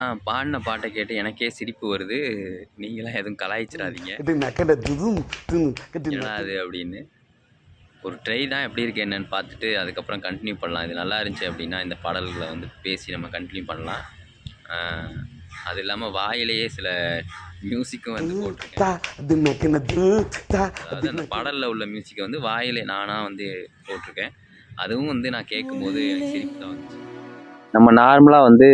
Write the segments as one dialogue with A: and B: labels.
A: ஆ பாடின பாட்ட கேட்டு எனக்கே சிரிப்பு வருது. நீங்கலாம் எதுவும்
B: கட்டு
A: என்னடா இது அப்படின்னு. ஒரு ட்ரை தான் எப்படி இருக்கு என்னன்னு பார்த்துட்டு, அதுக்கப்புறம் கன்டின்யூ பண்ணலாம். இது நல்லா இருந்துச்சு அப்படின்னா, இந்த பாடல்கள வந்து பேசி நம்ம கன்டின்யூ பண்ணலாம். அது இல்லாம வாயிலேயே சில மியூசிக்கும் வந்து போட்டிருக்கேன்.
B: அது
A: அதாவது அந்த பாடல்ல உள்ள மியூசிக்க வந்து வாயிலே நானா வந்து போட்டிருக்கேன். அதுவும் வந்து நான் கேட்கும்போது எனக்கு சிரிப்பு தான் வந்துச்சு. நம்ம நார்மலா வந்து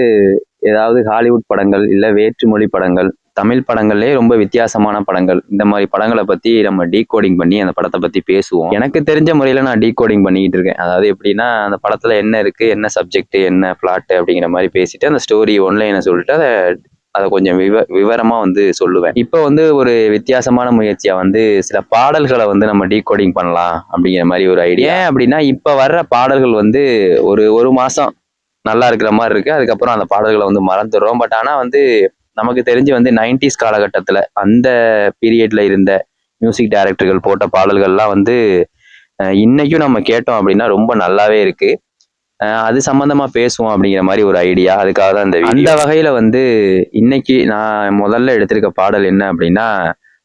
A: ஏதாவது ஹாலிவுட் படங்கள், இல்லை வேற்று மொழி படங்கள், தமிழ் படங்கள்லேயே ரொம்ப வித்தியாசமான படங்கள், இந்த மாதிரி படங்களை பத்தி நம்ம டீகோடிங் பண்ணி அந்த படத்தை பத்தி பேசுவோம். எனக்கு தெரிஞ்ச முறையில் நான் டீகோடிங் பண்ணிக்கிட்டு இருக்கேன். அதாவது எப்படின்னா, அந்த படத்துல என்ன இருக்கு, என்ன சப்ஜெக்ட், என்ன பிளாட் அப்படிங்கிற மாதிரி பேசிட்டு, அந்த ஸ்டோரி ஒன்லைனை சொல்லிட்டு அதை அதை கொஞ்சம் விவ விவரமா வந்து சொல்லுவேன். இப்போ வந்து ஒரு வித்தியாசமான முயற்சியா வந்து சில பாடல்களை வந்து நம்ம டீகோடிங் பண்ணலாம் அப்படிங்கிற மாதிரி ஒரு ஐடியா. ஏன் அப்படின்னா, இப்போ வர்ற பாடல்கள் வந்து ஒரு ஒரு மாசம் நல்லா இருக்கிற மாரி இருக்கு. அதுக்கப்புறம் அந்த பாடல்கள வந்து மறந்துடுறோம். பட் ஆனா வந்து நமக்கு தெரிஞ்சு வந்து 90ஸ் காலகட்டத்துல அந்த பீரியட்ல இருந்த மியூசிக் டைரக்டர்கள் போட்ட பாடல்கள்லாம் வந்து இன்னைக்கும் நம்ம கேட்டோம் அப்படின்னா ரொம்ப நல்லாவே இருக்கு. அ அது சம்பந்தமா பேசுவோம் அப்படிங்கிற மாரி ஒரு ஐடியா. அதுக்காக தான் இந்த வீடியோ. அந்த வகையில வந்து இன்னைக்கு நான் முதல்ல எடுத்திருக்க பாடல் என்ன அப்படின்னா,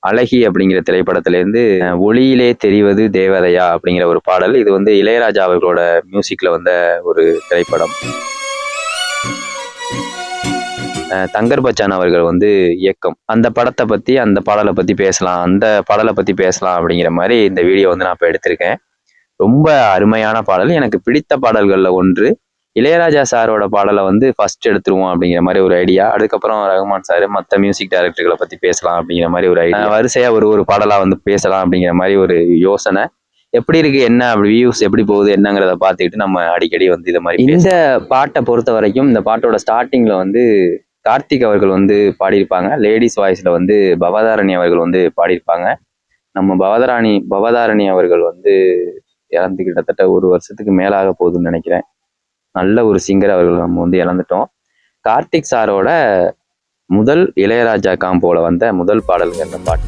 A: அழகி அப்படிங்கிற திரைப்படத்திலேருந்து ஒளியிலே தெரிவது தேவதையா அப்படிங்கிற ஒரு பாடல். இது வந்து இளையராஜா அவர்களோட மியூசிக்கில் வந்த ஒரு திரைப்படம். தங்கர் பச்சான் அவர்கள் வந்து இயக்கம். அந்த படத்தை பற்றி அந்த பாடலை பற்றி பேசலாம். அந்த பாடலை பற்றி பேசலாம் அப்படிங்கிற மாதிரி இந்த வீடியோ வந்து நான் இப்போ எடுத்திருக்கேன். ரொம்ப அருமையான பாடல். எனக்கு பிடித்த பாடல்களில் ஒன்று. இளையராஜா சாரோட பாடல வந்து ஃபர்ஸ்ட் எடுத்துருவோம் அப்படிங்கிற மாரி ஒரு ஐடியா. அதுக்கப்புறம் ரகுமான் சார், மத்த மியூசிக் டைரக்டர்கள பத்தி பேசலாம் அப்படிங்கிற மாரி ஒரு ஐடியா. வரிசையா ஒரு ஒரு பாடலா வந்து பேசலாம் அப்படிங்கிற மாரி ஒரு யோசனை. எப்படி இருக்கு, என்ன அப்படி வியூஸ் எப்படி போகுது என்னங்கிறத பார்த்துக்கிட்டு நம்ம அடிக்கடி வந்து இத மாரி இந்த பாட்ட பொறுத்தவரைக்கும் இந்த பாட்டோட ஸ்டார்ட்டிங்ல வந்து கார்த்திக் அவர்கள் வந்து பாடியிருப்பாங்க. லேடீஸ் வாய்ஸ்ல வந்து பவதாரணி அவர்கள் வந்து பாடியிருப்பாங்க. நம்ம பவதராணி பவதாரணி அவர்கள் வந்து இறந்து கிட்டத்தட்ட 1 வருஷத்துக்கு மேல ஆக போகுதுன்னு நெனைக்கிறேன். நல்ல ஒரு சிங்கர் அவர்கள் நம்ம வந்து இழந்துட்டோம். கார்த்திக் சாரோட முதல் இளையராஜா காம்போல வந்த முதல் பாடல்கள் இந்த பாட்டு.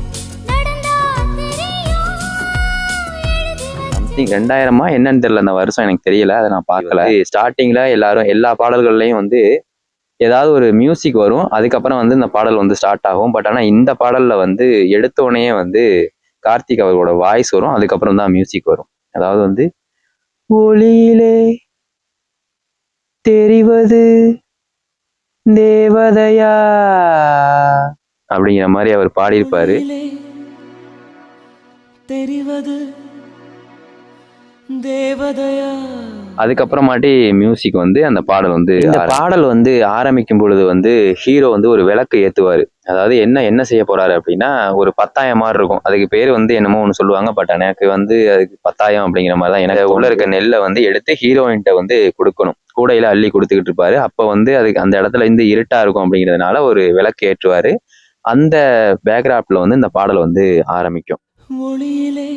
A: சம்திங் 2000மா என்னன்னு தெரியல. அந்த வருஷம் எனக்கு தெரியல. அதை நான் பார்க்கல. ஸ்டார்டிங்ல எல்லாரும் எல்லா பாடல்கள்லையும் வந்து ஏதாவது ஒரு மியூசிக் வரும். அதுக்கப்புறம் வந்து இந்த பாடல் வந்து ஸ்டார்ட் ஆகும். பட் ஆனால் இந்த பாடலில் வந்து எடுத்தோடனே வந்து கார்த்திக் அவர்களோட வாய்ஸ் வரும். அதுக்கப்புறம் தான் மியூசிக் வரும். அதாவது வந்து ஒளியிலே தெரிவது தேவதையா அப்படிங்கிற மாரி அவர் பாடியிருப்பாரு.
C: தெரிவது தேவதையா
A: அதுக்கப்புறமாட்டி மியூசிக் வந்து அந்த பாடல் வந்து இந்த பாடல் வந்து ஆரம்பிக்கும் பொழுது வந்து ஹீரோ வந்து ஒரு விளக்கு ஏத்துவாரு. அதாவது என்ன என்ன செய்ய போறாரு அப்படின்னா, ஒரு பத்தாயம் மாரி இருக்கும். அதுக்கு பேரு வந்து என்னமோ ஒண்ணு சொல்லுவாங்க. பட் எனக்கு வந்து அதுக்கு பத்தாயம் அப்படிங்கிற மாரி தான் எனக்கு உள்ள இருக்க நெல்ல வந்து எடுத்து ஹீரோயின்ட்ட வந்து குடுக்கணும். கூடையில அள்ளி குடுத்துக்கிட்டு இருப்பாரு. அப்ப வந்து அதுக்கு அந்த இடத்துல இருந்து இருட்டா இருக்கும் அப்படிங்கிறதுனால ஒரு விளக்கு ஏற்றுவாரு. அந்த பேக்ராப்ல வந்து இந்த பாடல் வந்து ஆரம்பிக்கும்.
C: ஒளியிலே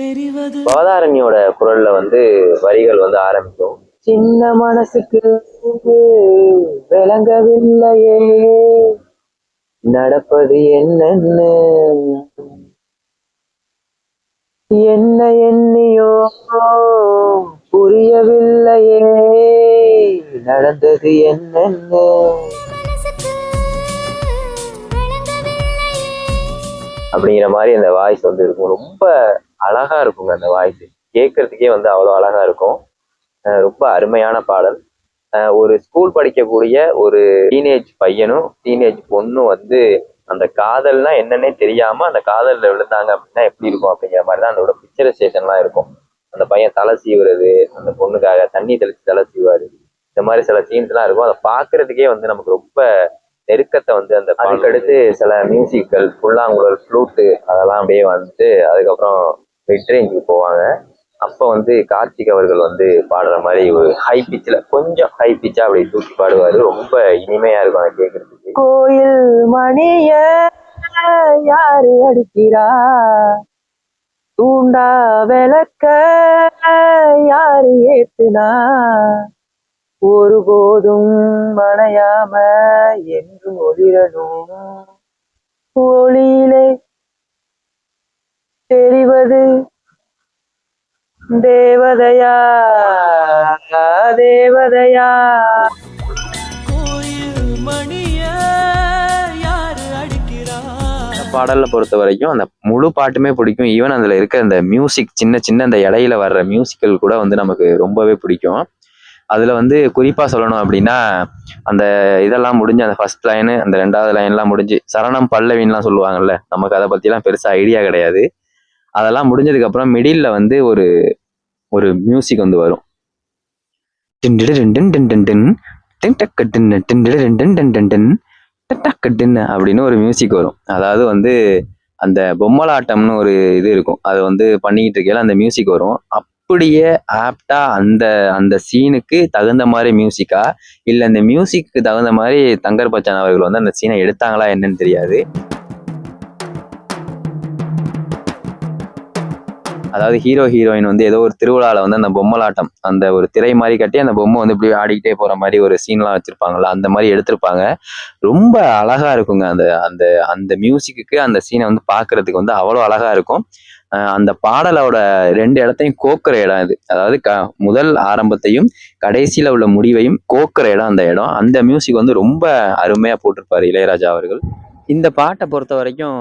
C: தெரிவது.
A: பவதாரண்யோட குரல்ல வந்து வரிகள் வந்து ஆரம்பிக்கும். சின்ன மனசுக்கு விளங்கவில்லையே. நடப்பது என்னன்னு. என்ன எண்ணியோ புரியவில்லையே. நடந்தது என்னன்னு. அப்படிங்கிற மாதிரி அந்த வாய்ஸ் வந்து இருக்கும். ரொம்ப அழகா இருக்குங்க அந்த வாய்ஸ். கேட்கறதுக்கே வந்து அவ்வளோ அழகா இருக்கும். ரொம்ப அருமையான பாடல். ஒரு ஸ்கூல் படிக்கக்கூடிய ஒரு டீனேஜ் பையனும், டீனேஜ் பொண்ணும் வந்து அந்த காதல்னா என்னன்னே தெரியாம அந்த காதல்ல விழுந்தாங்க அப்படின்னா எப்படி இருக்கும் அப்படிங்கிற மாதிரி தான் அதோட பிக்சரைசேஷன்லாம் இருக்கும். அந்த பையன் தலை சீவுறது, அந்த பொண்ணுக்காக தண்ணி தெளிச்சு தலை சீவாரு இந்த மாதிரி சில சீன்ஸ்லாம் இருக்கும். அதை பார்க்கறதுக்கே வந்து நமக்கு ரொம்ப நெருக்கத்தை வந்து அந்த அதுக்கடுத்து சில மியூசிக்கள், புல்லாங்குழல், ஃப்ளூட்டு அதெல்லாம் அப்படியே வந்துட்டு அதுக்கப்புறம் மிட்ரேஞ்சுக்கு போவாங்க. அப்போ வந்து கார்த்திக் அவர்கள் வந்து பாடுற மாதிரி ஒரு ஹை பிட்ச்ல கொஞ்சம் ஹை பிச்சா அப்படி தூக்கி பாடுவாரு. ரொம்ப இனிமையா இருக்கும் அதை கேட்கறதுக்கு. கோயில் மணிய யாரு அடிக்கிறா? தூண்டா விளக்க யாரு ஏத்துனா? ஒருபோதும் மணையாம என்றும் ஒளிரணும். ஒளி தேவதையா? தேவதையா? பாடலை பொறுத்த வரைக்கும் அந்த முழு பாட்டுமே பிடிக்கும். ஈவன் அதில் இருக்க அந்த மியூசிக் சின்ன சின்ன அந்த இடையில வர்ற மியூசிக்கல் கூட வந்து நமக்கு ரொம்பவே பிடிக்கும். அதில் வந்து குறிப்பாக சொல்லணும் அப்படின்னா அந்த இதெல்லாம் முடிஞ்சு அந்த ஃபர்ஸ்ட் லைனு அந்த ரெண்டாவது லைன்லாம் முடிஞ்சு சரணம் பல்லவின்லாம் சொல்லுவாங்கல்ல நமக்கு அதை பற்றிலாம் பெருசாக ஐடியா கிடையாது. அதெல்லாம் முடிஞ்சதுக்கப்புறம் மிடில் வந்து ஒரு ஒரு மியூசிக் வந்து வரும். டின் டின்னு அப்படின்னு ஒரு மியூசிக் வரும். அதாவது வந்து அந்த பொம்மலாட்டம்னு ஒரு இது இருக்கும். அது வந்து பண்ணிக்கிட்டு இருக்கையில அந்த மியூசிக் வரும். அப்படியே ஆப்டா அந்த அந்த சீனுக்கு தகுந்த மாதிரி மியூசிக்கா இல்லை அந்த மியூசிக்கு தகுந்த மாதிரி தங்கர் பச்சான் அவர்கள் வந்து அந்த சீனை எடுத்தாங்களா என்னன்னு தெரியாது. அதாவது ஹீரோ ஹீரோயின் வந்து ஏதோ ஒரு திருவிழாவில் வந்து அந்த பொம்மலாட்டம் அந்த ஒரு திரை மாதிரி கட்டி அந்த பொம்மை வந்து இப்படி ஆடிக்கிட்டே போகிற மாதிரி ஒரு சீன்லாம் வச்சுருப்பாங்கல்ல அந்த மாதிரி எடுத்திருப்பாங்க. ரொம்ப அழகாக இருக்குங்க அந்த அந்த அந்த மியூசிக்கு அந்த சீனை வந்து பார்க்கறதுக்கு வந்து அவ்வளோ அழகாக இருக்கும். அந்த பாடலோட ரெண்டு இடத்தையும் கோக்குற இடம் இது. அதாவது க முதல் ஆரம்பத்தையும் கடைசியில் உள்ள முடிவையும் கோக்குற இடம் அந்த இடம். அந்த மியூசிக் வந்து ரொம்ப அருமையாக போட்டிருப்பாரு இளையராஜா அவர்கள். இந்த பாட்டை பொறுத்த வரைக்கும்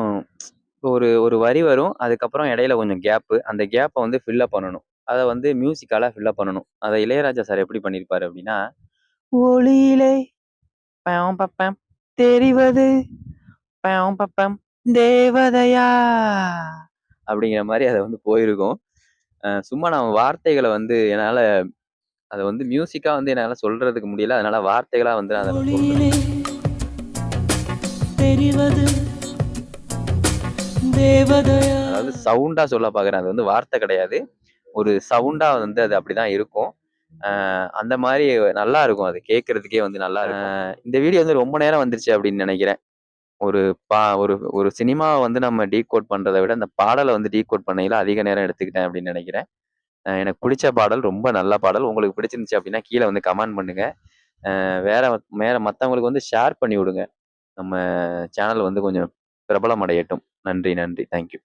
A: ஒரு ஒரு வரி வரும். அதுக்கப்புறம் இடையில கொஞ்சம் கேப்பு அந்த கேப்பை வந்து ஃபில்லப் பண்ணணும். அதை வந்து மியூசிக்கால ஃபில்லப் பண்ணணும். அதை இளையராஜா சார் எப்படி பண்ணியிருப்பாரு அப்படின்னா ஒளியிலே பயம் பப்பம் தெரிவது பயம் பப்பம் தேவதையா? அப்படிங்கிற மாதிரி அதை வந்து போயிருக்கும். சும்மா நான் வார்த்தைகளை வந்து என்னால் அதை வந்து மியூசிக்காக வந்து என்னால் சொல்றதுக்கு முடியல. அதனால வார்த்தைகளாக வந்து நான் அதை
C: தெரிவது தேவதையா?
A: அதாவது சவுண்டா சொல்ல பார்க்குறேன். அது வந்து வார்த்தை கிடையாது. ஒரு சவுண்டா வந்து அது அப்படிதான் இருக்கும். அந்த மாதிரி நல்லா இருக்கும். அது கேட்கறதுக்கே வந்து நல்லா இருக்கும். இந்த வீடியோ வந்து ரொம்ப நேரம் வந்துருச்சு அப்படின்னு நினைக்கிறேன். ஒரு பா ஒரு ஒரு சினிமாவை வந்து நம்ம டீகோட் பண்றதை விட அந்த பாடலை வந்து டீகோட் பண்ணையில அதிக நேரம் எடுத்துக்கிட்டேன் அப்படின்னு நினைக்கிறேன். எனக்கு பிடிச்ச பாடல் ரொம்ப நல்ல பாடல். உங்களுக்கு பிடிச்சிருந்துச்சு அப்படின்னா கீழே வந்து கமெண்ட் பண்ணுங்க. வேற வேற மற்றவங்களுக்கு வந்து ஷேர் பண்ணி விடுங்க. நம்ம சேனல் வந்து கொஞ்சம் பிரபலம் அடையட்டும் நன்றி. நன்றி தேங்க்யூ